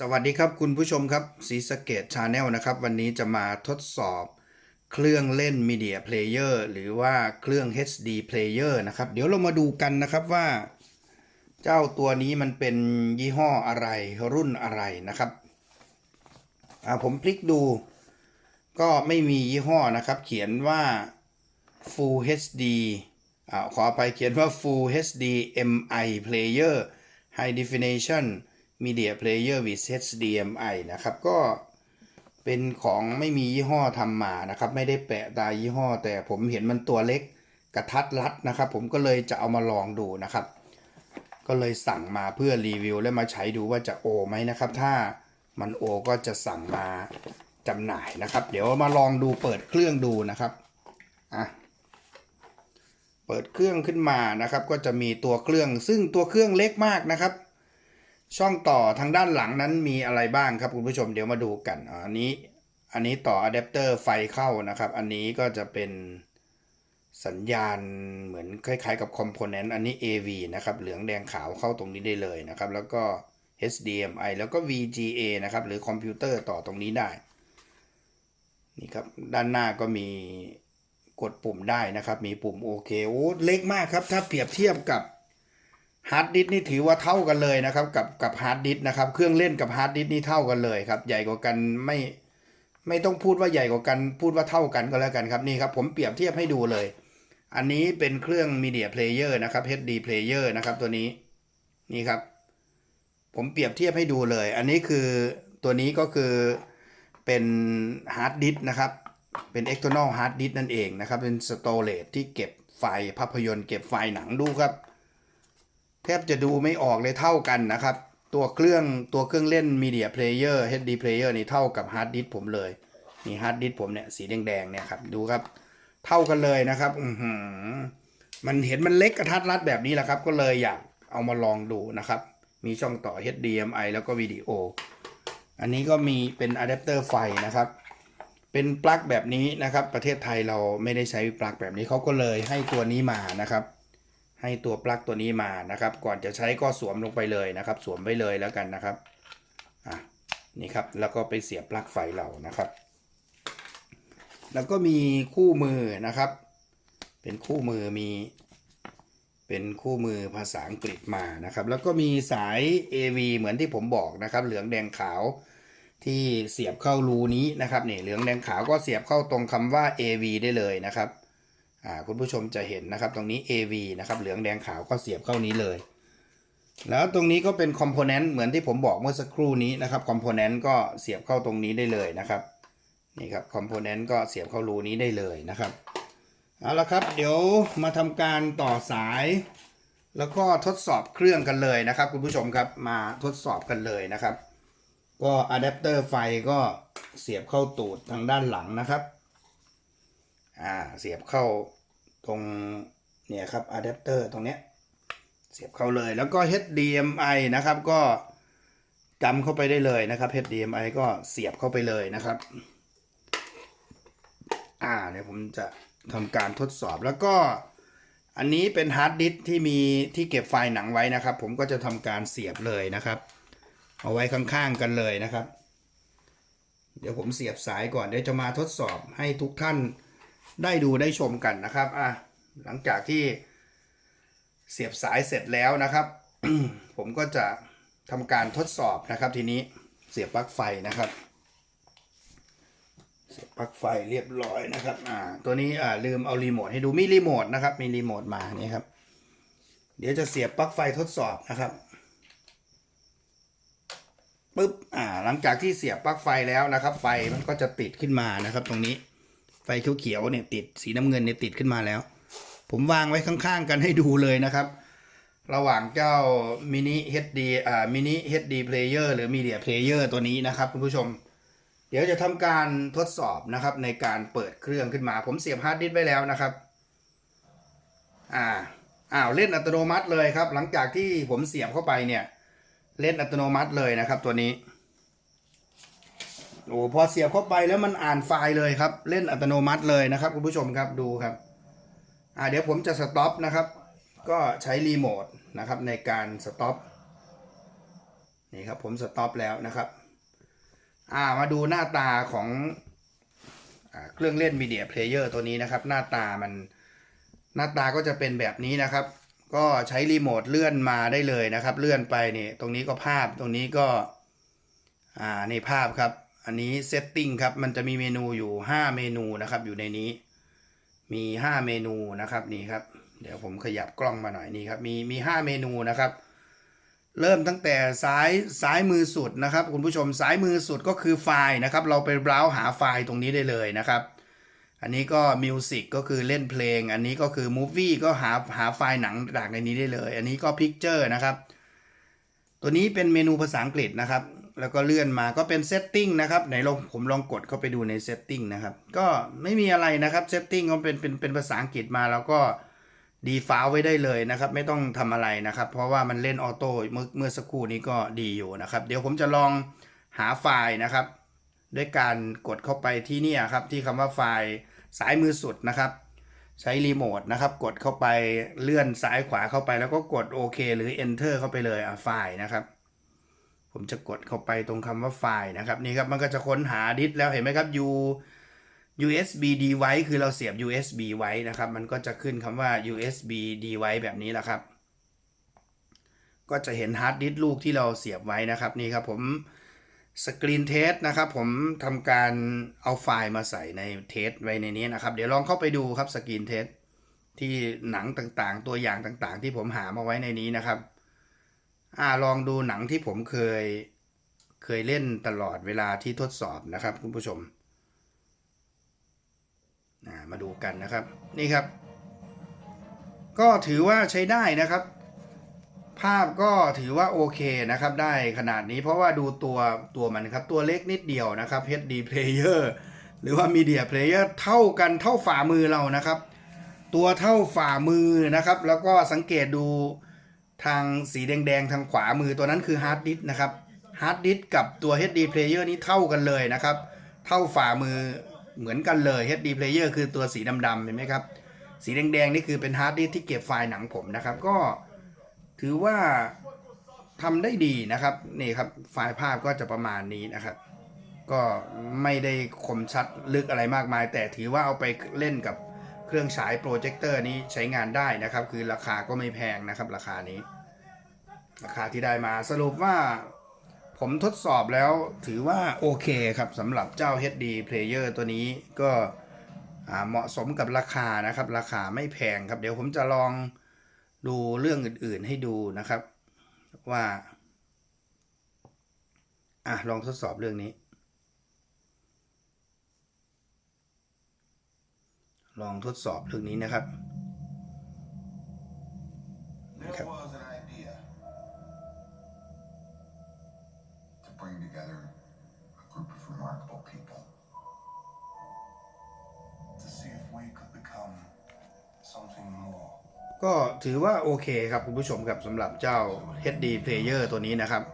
สวัสดีครับคุณผู้ชมครับสีสเกตชาแนลนะครับ วันนี้จะมาทดสอบเครื่องเล่น Media Player หรือว่าเครื่อง HD Player นะครับ เดี๋ยวเรามาดูกันนะครับว่า เจ้าตัวนี้มันเป็นยี่ห้ออะไรรุ่นอะไรนะครับอ่าผมพลิกดู ก็ไม่มียี่ห้อนะครับ เขียนว่า Full HD อ่าขอไปเขียนว่า Full HD MI Player High Definition Media Player with HDMI นะครับ ก็เป็นของไม่มียี่ห้อทำมานะครับ ไม่ได้แปะตายี่ห้อ แต่ผมเห็นมันตัวเล็กกระทัดรัดนะครับ ผมก็เลยจะเอามาลองดูนะครับ ก็เลยสั่งมาเพื่อรีวิว และมาใช้ดูว่าจะโอไหมนะครับ ถ้ามันโอก็จะสั่งมาจำหน่ายนะครับ เดี๋ยวมาลองดูเปิดเครื่องดูนะครับอะเปิดเครื่องขึ้นมานะครับ ก็จะมีตัวเครื่องซึ่งตัวเครื่องเล็กมากนะครับ ช่องต่อทางด้านหลังนั้นมีอะไรบ้างครับคุณผู้ชมเดี๋ยวมาดูกันอันนี้อันนี้ต่ออะแดปเตอร์ไฟเข้านะครับ อันนี้ก็จะเป็นสัญญาณเหมือนคล้ายๆกับคอมโพเนนต์อันนี้ AV นะครับเหลืองแดงขาวเข้าตรงนี้ได้เลยนะครับ แล้วก็ HDMI แล้วก็ VGA นะครับ หรือคอมพิวเตอร์ต่อตรงนี้ได้นี่ครับด้านหน้าก็มีกดปุ่มได้นะครับ มีปุ่มโอเคโอ้เล็กมากครับ ถ้าเปรียบเทียบกับ ฮาร์ดดิสก์นี่ถือว่าเท่ากันเลยนะครับ กับกับฮาร์ดดิสก์นะครับ เครื่องเล่นกับฮาร์ดดิสก์นี่เท่ากันเลยครับ ใหญ่กว่ากันไม่ไม่ต้องพูดว่าใหญ่กว่ากัน พูดว่าเท่ากันก็แล้วกันครับนี่ครับ ผมเปรียบเทียบให้ดูเลย อันนี้เป็นเครื่อง Media Player นะครับ HD Player นะครับตัวนี้นี่ครับ ผมเปรียบเทียบให้ดูเลย อันนี้คือตัวนี้ก็คือเป็นฮาร์ดดิสก์นะครับ เป็น external hard disk นั่นเองนะครับ เป็น storage ที่เก็บไฟล์ภาพยนตร์เก็บไฟล์หนังดูครับ แทบจะดูไม่ออกเลยเท่ากันนะครับ ตัวเครื่องตัวเครื่องเล่น Media Player HD Player นี่เท่ากับฮาร์ดดิสผมเลยนี่ฮาร์ดดิสผมเนี่ยสีแดงๆเนี่ยครับดูครับ เท่ากันเลยนะครับ อืมันเห็นมันเล็กกระทัดรัดแบบนี้แหละครับ ก็เลยอยากเอามาลองดูนะครับ มีช่องต่อ HDMI แล้วก็วิดีโอ อันนี้ก็มีเป็นอะแดปเตอร์ไฟนะครับ เป็นปลั๊กแบบนี้นะครับ ประเทศไทยเราไม่ได้ใช้ปลั๊กแบบนี้เขาก็เลยให้ตัวนี้มานะครับ ให้ตัวปลั๊กตัวนี้มานะครับ ก่อนจะใช้ก็สวมลงไปเลยนะครับ สวมไว้เลยแล้วกันนะครับอะนี่ครับแล้วก็ไปเสียบปลั๊กไฟเรานะครับ แล้วก็มีคู่มือนะครับ เป็นคู่มือมีเป็นคู่มือภาษาอังกฤษมานะครับ แล้วก็มีสาย AV เหมือนที่ผมบอกนะครับ เหลืองแดงขาวที่เสียบเข้ารูนี้นะครับนี่เหลืองแดงขาวก็เสียบเข้าตรงคำว่า AV ได้เลยนะครับ คุณผู้ชมจะเห็นนะครับตรงนี้ AV นะครับเหลืองแดงขาวก็เสียบเข้านี้เลย แล้วตรงนี้ก็เป็นคอมโพเนนต์เหมือนที่ผมบอกเมื่อสักครู่นี้นะครับคอมโพเนนต์ก็เสียบเข้าตรงนี้ได้เลยนะครับนี่ครับคอมโพเนนต์ก็เสียบเข้ารูนี้ได้เลยนะครับเอาละครับ เดี๋ยวมาทำการต่อสาย แล้วก็ทดสอบเครื่องกันเลยนะครับ คุณผู้ชมครับมาทดสอบกันเลยนะครับ ก็อะแดปเตอร์ไฟก็เสียบเข้าตูดทางด้านหลังนะครับ อ่าเสียบเข้าตรงเนี่ยครับอะแดปเตอร์ตรงเนี้ยเสียบเข้าเลยแล้วก็ HDMI นะครับก็จำเข้าไปได้เลยนะครับ HDMI ก็เสียบเข้าไปเลยนะครับ อ่าเดี๋ยวผมจะทำการทดสอบแล้วก็อันนี้เป็นฮาร์ดดิสก์ที่มีที่เก็บไฟล์หนังไว้นะครับ ผมก็จะทำการเสียบเลยนะครับ เอาไว้ข้างๆกันเลยนะครับ เดี๋ยวผมเสียบสายก่อนเดี๋ยวจะมาทดสอบให้ทุกท่าน ได้ดูได้ชมกันนะครับอะหลังจากที่เสียบสายเสร็จแล้วนะครับ ผมก็จะทำการทดสอบนะครับ ทีนี้เสียบปลั๊กไฟนะครับ เสียบปลั๊กไฟเรียบร้อยนะครับอ่าตัวนี้อ่าลืมเอารีโมทให้ดูมีรีโมทนะครับ มีรีโมทมานี่ครับ เดี๋ยวจะเสียบปลั๊กไฟทดสอบนะครับปึ๊บอ่าหลังจากที่เสียบปลั๊กไฟแล้วนะครับ ไฟมันก็จะติดขึ้นมานะครับ ตรงนี้ ไฟเขียวๆเนี่ยติดสีน้ำเงินเนี่ยติดขึ้นมาแล้ว ผมวางไว้ข้างๆกันให้ดูเลยนะครับ ระหว่างเจ้ามินิ HD อ่ามินิ HD player หรือ media player ตัวนี้นะครับคุณผู้ชม เดี๋ยวจะทำการทดสอบนะครับในการเปิดเครื่องขึ้นมา ผมเสียบฮาร์ดดิสก์ไว้แล้วนะครับอ่าอ้าวเล่นอัตโนมัติเลยครับ หลังจากที่ผมเสียบเข้าไปเนี่ย เล่นอัตโนมัติเลยนะครับตัวนี้ โอ้พอเสียบเข้าไปแล้วมันอ่านไฟล์เลยครับ เล่นอัตโนมัติเลยนะครับคุณผู้ชมครับดูครับอ่าเดี๋ยวผมจะสต็อปนะครับ ก็ใช้รีโมทนะครับในการสต็อปนี่ครับผมสต็อปแล้วนะครับอ่ามาดูหน้าตาของอเครื่องเล่นมีเดียเพลเยอร์ตัวนี้นะครับ หน้าตามันหน้าตาก็จะเป็นแบบนี้นะครับ ก็ใช้รีโมทเลื่อนมาได้เลยนะครับ เลื่อนไปนี่ตรงนี้ก็ภาพตรงนี้ก็อ่านี่ภาพครับ อันนี้เซตติ้งครับ มันจะมีเมนูอยู่ 5 เมนูนะครับ อยู่ในนี้ มี 5 เมนูนะครับนี่ครับ เดี๋ยวผมขยับกล้องมาหน่อยนี่ครับ มีมี 5 เมนูนะครับ เริ่มตั้งแต่ซ้ายซ้ายมือสุดนะครับ คุณผู้ชมซ้ายมือสุดก็คือไฟล์นะครับ เราไปเบราว์หาไฟล์ตรงนี้ได้เลยนะครับ อันนี้ก็มิวสิกก็คือเล่นเพลง อันนี้ก็คือมูฟวี่ก็หาหาไฟล์หนังจากในนี้ได้เลย อันนี้ก็พิกเจอร์นะครับ ตัวนี้เป็นเมนูภาษาอังกฤษนะครับ แล้วก็เลื่อนมาก็เป็นเซตติ้งนะครับไหนลองผมลองกดเข้าไปดูในเซตติ้งนะครับ ก็ไม่มีอะไรนะครับเซตติ้งก็เป็นเป็นเป็นภาษาอังกฤษมาแล้วก็ดีฟ้าไว้ได้เลยนะครับ ไม่ต้องทำอะไรนะครับ เพราะว่ามันเล่นออโต้เมื่อเมื่อสักครู่นี้ก็ดีอยู่นะครับ เดี๋ยวผมจะลองหาไฟล์นะครับ ด้วยการกดเข้าไปที่นี่ครับที่คำว่าไฟล์ซ้ายมือสุดนะครับ ใช้รีโมทนะครับ กดเข้าไปเลื่อนซ้ายขวาเข้าไปแล้วก็กดโอเคหรือ enter เข้าไปเลยอะไฟล์นะครับ ผมจะกดเข้าไปตรงคำว่าไฟล์นะครับนี่ครับมันก็จะค้นหาดิสแล้วเห็นไหมครับ U USB device คือเราเสียบ USB ไว้นะครับ มันก็จะขึ้นคำว่า USB device แบบนี้แหละครับ ก็จะเห็นฮาร์ดดิสก์ลูกที่เราเสียบไว้นะครับนี่ครับผมสกรีนเทสนะครับผมทำการเอาไฟล์มาใส่ในเทสไว้ในนี้นะครับ เดี๋ยวลองเข้าไปดูครับสกรีนเทสที่หนังต่างๆ ตัวอย่างต่างๆ ที่ผมหามาไว้ในนี้นะครับ อ่าลองดูหนังที่ผมเคยเคยเล่นตลอดเวลาที่ทดสอบนะครับคุณผู้ชมามาดูกันนะครับนี่ครับ ก็ถือว่าใช้ได้นะครับ ภาพก็ถือว่าโอเคนะครับ ได้ขนาดนี้เพราะว่าดูตัวตัวมันครับ ตัวเล็กนิดเดียวนะครับ HD player หรือว่า media player เท่ากันเท่าฝ่ามือเรานะครับ ตัวเท่าฝ่ามือนะครับ แล้วก็สังเกตดู ทางสีแดงๆ ทางขวามือตัวนั้นคือฮาร์ดดิสก์นะครับฮาร์ดดิสก์กับตัว HD player นี้เท่ากันเลยนะครับ เท่าฝ่ามือเหมือนกันเลย HD player คือตัวสีดำๆเห็นไหมครับ สีแดงๆ นี่คือเป็นฮาร์ดดิสก์ที่เก็บไฟล์หนังผมนะครับ ก็ถือว่าทำได้ดีนะครับนี่ครับไฟล์ภาพก็จะประมาณนี้นะครับ ก็ไม่ได้คมชัดลึกอะไรมากมาย แต่ถือว่าเอาไปเล่นกับ เครื่องฉายโปรเจคเตอร์นี้ใช้งานได้นะครับ คือราคาก็ไม่แพงนะครับ ราคานี้ ราคาที่ได้มาสรุปว่าผมทดสอบแล้วถือว่าโอเคครับสำหรับเจ้า HD Player ตัวนี้ก็เหมาะสมกับราคานะครับ ราคาไม่แพงครับ เดี๋ยวผมจะลองดูเรื่องอื่นๆให้ดูนะครับว่าอะลองทดสอบเรื่องนี้ ลองทดสอบเรื่องนี้นะครับ There was an idea to bring together a group of remarkable people to see if we could become something more. ก็ถือว่าโอเคครับคุณผู้ชมครับสำหรับเจ้า HD Player ตัวนี้นะครับ We could fight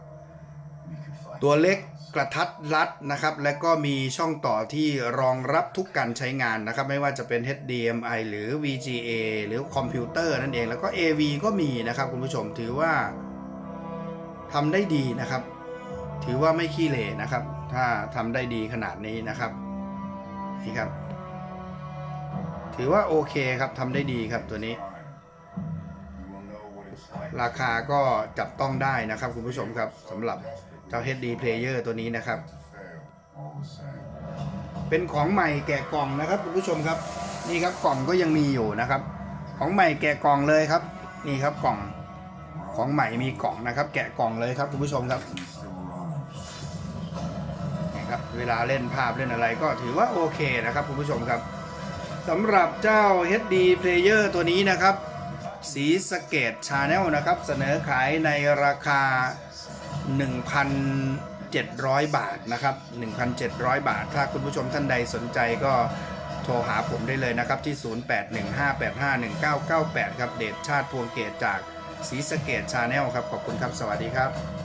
ตัวเล็กกระทัดรัดนะครับ และก็มีช่องต่อที่รองรับทุกการใช้งานนะครับ ไม่ว่าจะเป็น HDMI หรือ VGA หรือคอมพิวเตอร์นั่นเอง แล้วก็ AV ก็มีนะครับคุณผู้ชมถือว่าทำได้ดีนะครับ ถือว่าไม่ขี้เหร่นะครับ ถ้าทำได้ดีขนาดนี้นะครับนี่ครับ ถือว่าโอเคครับทำได้ดีครับตัวนี้ ราคาก็จับต้องได้นะครับคุณผู้ชมครับสำหรับ เจ้า HD Player ตัวนี้นะครับ to fail all the same. เป็นของใหม่แกะกล่องนะครับคุณผู้ชมครับ นี่ครับกล่องก็ยังมีอยู่นะครับ ของใหม่แกะกล่องเลยครับ นี่ครับกล่องของใหม่มีกล่องนะครับ แกะกล่องเลยครับคุณผู้ชมครับ We still run. นี่ครับ เวลาเล่นภาพเล่นอะไรก็ถือว่าโอเคนะครับคุณผู้ชมครับสำหรับเจ้า HD Player ตัวนี้นะครับ สีสเกตชาแนลนะครับ เสนอขายในราคา 1,700 บาทนะครับ 1,700 บาท ถ้าคุณผู้ชมท่านใดสนใจก็โทรหาผมได้เลยนะครับ ที่ 0815851998 ครับ เดชชาติพวงเกตจากสีสเกตชาแนลครับ ขอบคุณครับ สวัสดีครับ